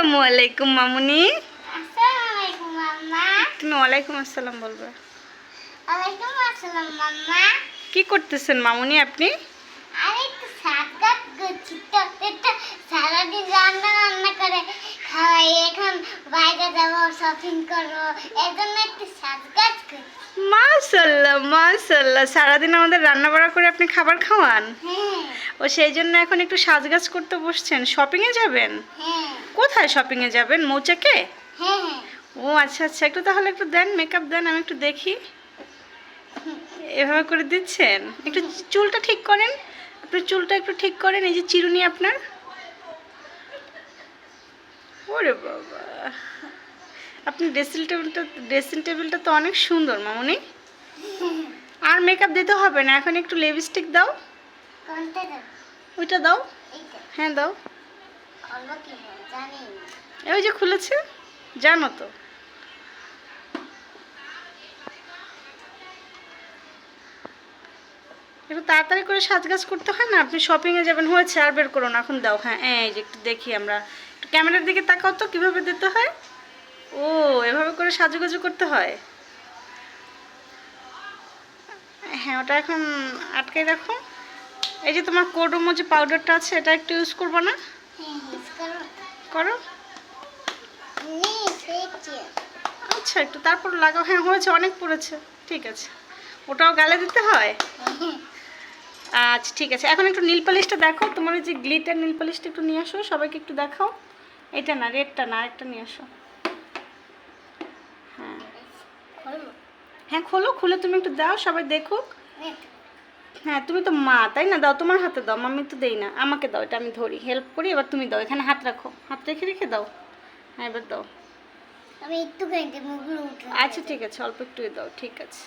আসসালামু আলাইকুম মামুনি। আসসালামু আলাইকুম মাম্মা। তুমি ওয়ালাইকুম আসসালাম বলবে। ওয়ালাইকুম আসসালাম মাম্মা। কি করতেছেন মামুনি আপনি? সারাদিন শপিং করব এর জন্য একটু সাতগাত করছি মাশাল্লাহ মাশাল্লাহ। সারাদিন আমাদের রান্না বাড়া করে আপনি খাবার খাওয়ান? হ্যাঁ। ও সেই জন্য এখন একটু সাজগাজ করতে বসছেন। শপিংয়ে যাবেন? হ্যাঁ। কোথায় শপিংয়ে যাবেন? মৌচাকে? হ্যাঁ ও আচ্ছা আচ্ছা। একটু তাহলে একটু দেন মেকআপ দেন আমি একটু দেখি। এভাবে করে দিচ্ছেন? একটু চুলটা ঠিক করেন। আপনার চুলটা একটু ঠিক করেন এই যে চিরুনি আপনার। ওরে বাবা। আপনি ড্রেসিং টেবিলটা ড্রেসিং টেবিলটা তো অনেক সুন্দর মামনি। আর মেকআপ দিতে হবে না এখন একটু লিপস্টিক দাও। ওইটা দাও। হ্যাঁ দাও। না। এই ওই যে খুলেছে জানো তো। একটু তাড়াতাড়ি করে সাজগাজ করতে হয় না? আপনি শপিংয়ে যাবেন হয়েছে আর বের করুন এখন দাও হ্যাঁ এই যে একটু দেখি আমরা। একটু ক্যামেরার দিকে তাকাও তো কীভাবে দিতে হয়? ও এভাবে করে সাজুগুজু করতে হয়? হ্যাঁ ওটা এখন আটকে রাখো। এই যে তোমার কোডোমো যে পাউডারটা আছে এটা একটু ইউজ করব না? হ্যাঁ করো। আচ্ছা একটু তারপর লাগাও। হ্যাঁ হয়েছে অনেক পড়েছে। ঠিক আছে। ওটাও গালে দিতে হয়? আচ্ছা ঠিক আছে। এখন একটু নীল পালিশটা দেখো। তোমার ওই যে গ্লিটার নীল পালিশটা একটু নিয়ে আসো। সবাইকে একটু দেখাও। এটা না রেডটা না একটা নিয়ে আসো হ্যাঁ খুলবো হ্যাঁ খোলো খুলে তুমি একটু দাও সবাই দেখুক। হ্যাঁ। তুমি তো মা তাই না? দাও তোমার হাতে দাও আমি তো দেই না। আমাকে দাও এটা আমি ধরি। হেল্প করি এবার তুমি দাও। এখানে হাত রাখো। হাত রেখে রেখে দাও। হ্যাঁ এবার দাও। আমি একটু আচ্ছা ঠিক আছে অল্প একটু দাও ঠিক আছে।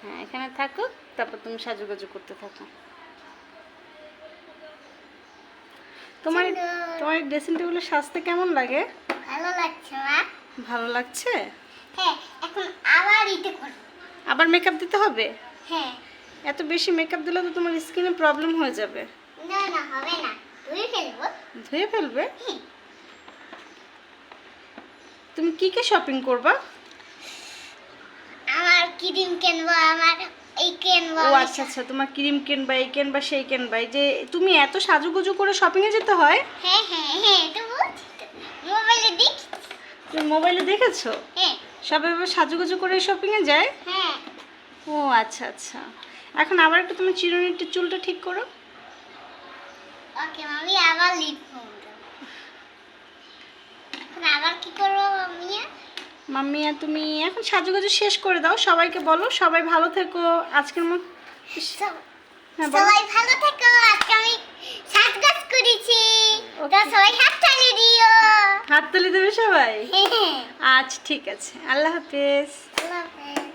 হ্যাঁ এখানে থাকো তারপর তুমি সাজুগুজু করতে থাকো। তোমার তোমার ড্রেসিং টেবিলে সাজতে কেমন লাগে? ভালো লাগছে মা। ভালো লাগছে? হ্যাঁ এখন আবার ইতে করব আবার মেকআপ দিতে হবে? হ্যাঁ। এত বেশি মেকআপ দিলে তো তোমার স্কিনে প্রবলেম হয়ে যাবে। না না হবে না। ধুয়ে ফেলব। ধুয়ে ফেলবে? হুম। তুমি কি কি শপিং করবা? আমার ক্রিম কিনবো আমার এই কিনবো ও আচ্ছা আচ্ছা তোমার ক্রিম কিনবা এই কিনবা সেই কিনবা। যে তুমি এত সাজুগুজু করে শপিংয়ে যেতে হয়? হ্যাঁ হ্যাঁ হ্যাঁ তো। মোবাইলে দেখি। তুমি মোবাইলে দেখেছ? হ্যাঁ। সবাই এবার সাজুগুজু করে শপিংয়ে যায়? হ্যাঁ। ও আচ্ছা আচ্ছা। এখন আবার একটু তুমি চিরুনিটা চুলটা ঠিক করো। ওকে মামি আবার লিখব এখন আবার কি করব মামি মাম্মিয়া তুমি এখন সাজুগুজু শেষ করে দাও সবাইকে বলো সবাই ভালো থেকো। আজকের মতো হ্যাঁ সবাই ভালো থেকো আজকে আমি সাজগাজ করেছি। তো সবাই হাত তালি দিও। হাত তুলে দেবে সবাই? হ্যাঁ। আচ্ছা ঠিক আছে। আল্লাহ হাফেজ। আল্লাহ হাফেজ।